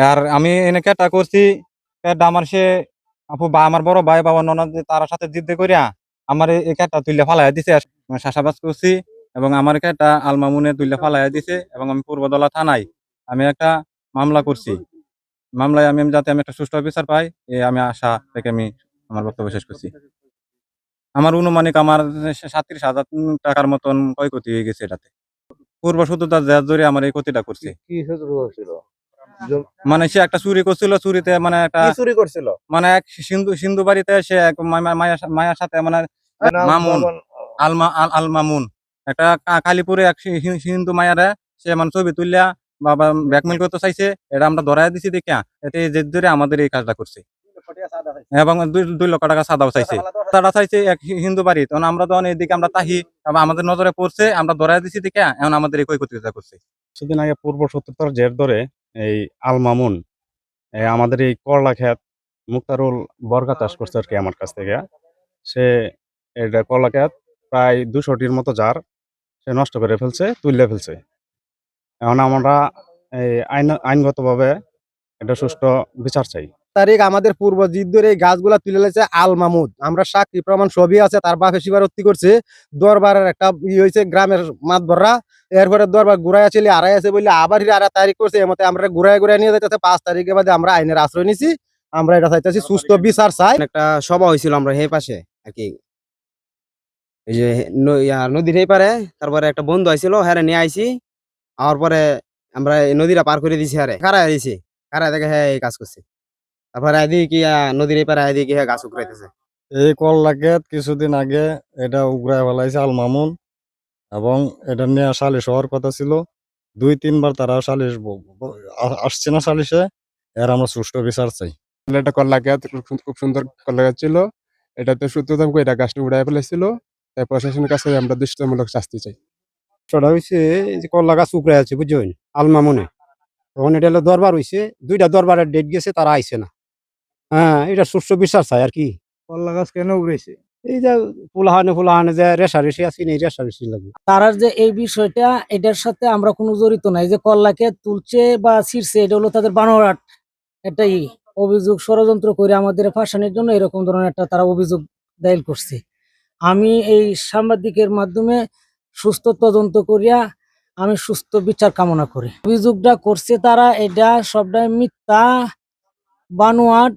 আর আমি এনে কেটা করছি আমার সে আপু বা আমার বড় ভাই, বাবা, ননদ তার সাথে জিদ্দে করিয়া আমার এই- কেটা তুইলে ফালাই দিছে। চাষাবাদ করছি এবং আমার কেটা আলমামুনে তুইলে ফালাই দিছে এবং আমি পূর্বদলা থানায় আমি একটা মামলা করছি। মামলায় আমি যাতে আমি একটা সুষ্ঠু বিচার পাই, এ আমি আশা থেকে আমি আমার বক্তব্য শেষ করছি। আমার অনুমানিক আমার সাতত্রিশ হাজার টাকার মতন ক্ষয়ক্ষতি হয়ে গেছে এটাতে। পূর্ব শত্রুতার জের জোরে আমার এই ক্ষতিটা করছে। কি করছিল মানে সে একটা চুরি করছিল চুরিতে মানে একটা চুরি করছিল? মানে এক সিন্ধু সিন্ধু বাড়িতে সে এক মায়া- মায়া মায়ার সাথে মানে মামুন। আলমা আল আল মামুন একটা কালীপুরে এক হিন্দু মায়ারে সে মানে ছবি তুললা বা ব্যাকমেল করতে চাইছে এটা আমরা ধরাই দিছি দেখা এতে জেদ ধরে আমাদের এই কাজটা করছে। এবং দুই দুই লক্ষ টাকা সাদাও চাইছে। তারা চাইছে এক হিন্দু বাড়ি তখন আমরা তখন এদিকে আমরা তাহি আমাদের নজরে পড়ছে আমরা ধরাই দিছি দেখা এখন আমাদের এই ক্ষয়ক্ষতিটা করছে। কিছুদিন আগে পূর্ব শত্রুতার জের ধরে এই আল মামুন, এই আমাদের এই করলা খ্যাত মুক্তারুল বর্গা চাষ করছে আর কি আমার কাছ থেকে। সে এটা করলা খ্যাত প্রায় দুশোটির মতো যার সে নষ্ট করে ফেলছে তুললে ফেলছে। এখন আমরা এই আইন আইনগতভাবে এটা সুষ্ঠু বিচার চাই। তারিখ আমাদের পূর্ব জিদ্দুর এই গাছগুলা তুলে লেছে আল মামুদ। আমরা সাক্ষী প্রমাণ সবই আছে তার বাপে স্বীকারোক্তি করছে। দরবারের একটা ই হয়েছে গ্রামের মাতবররা। এরপরে দরবার ঘুরাই আছে আড়াই আছে বলে আবার আড়াই তারিখ করছে। এর মতে আমরা ঘুরাই ঘুরাই নিয়ে যাইতেছে। পাঁচ তারিখের বাদে আমরা আইনের আশ্রয় নিছি। আমরা এটা চাইতেছি সুস্থ বিচার চাই। একটা সভা হয়েছিল আমরা হে পাশে আর কি। এই যে নদীর এই পারে তারপরে একটা বন্ধু আইছিল হ্যাঁ নিয়ে আইছি। আর পরে আমরা এই নদীটা পার করে দিছি হারে। কারা দিছি। কারা দেখে হ্যাঁ এই কাজ করছে। তারপরে এদিকে কি নদীর এই পারে এদিকে হ্যাঁ গাছ উকড়াইতেছে এই কল্লাকে কিছুদিন আগে এটা উগরায় ফেলাইছে আল মামুন এবং এটা নিয়ে সালিশ হওয়ার কথা ছিল। দুই তিনবার তারা সালিশ আসছে না সালিশে এর আমরা সুষ্ঠু বিচার চাই। এটা কল্লা গাছ খুব সুন্দর কল্লা গাছ ছিল। এটাতে সূত্রতম এটা গাছটা উড়াই ফেলেছিল। তাই প্রশাসনের কাছে আমরা দৃষ্টিমূলক শাস্তি চাই। সেটা হয়েছে যে কল্লা গাছ উকড়ে আছে বুঝছেন? আল মামুনে। তখন এটা হলো দরবার হয়েছে দুইটা দরবারের ডেট গেছে তারা আইছে না। হ্যাঁ এটা সুস্থ বিশ্বাস চাই আর কি। কল্লা গাছ কেন উড়েছে? এই যে ফুলাহানে ফুলাহানে যে রেশারেশি আছে এই রেশারেশি লাগে। তারার যে এই বিষয়টা এটার সাথে আমরা কোনো জড়িত নাই। যে কল্লাকে তুলছে বা ছিঁড়ছে এটা হলো তাদের বানোয়াট। এটাই অভিযোগ ষড়যন্ত্র করে আমাদের ফাঁসানোর জন্য এরকম ধরনের একটা তারা অভিযোগ দায়ের করছে। আমি এই সাংবাদিকের মাধ্যমে সুস্থ তদন্ত করিয়া আমি সুস্থ বিচার কামনা করি। অভিযোগটা করছে তারা এটা সবটাই মিথ্যা বানোয়াট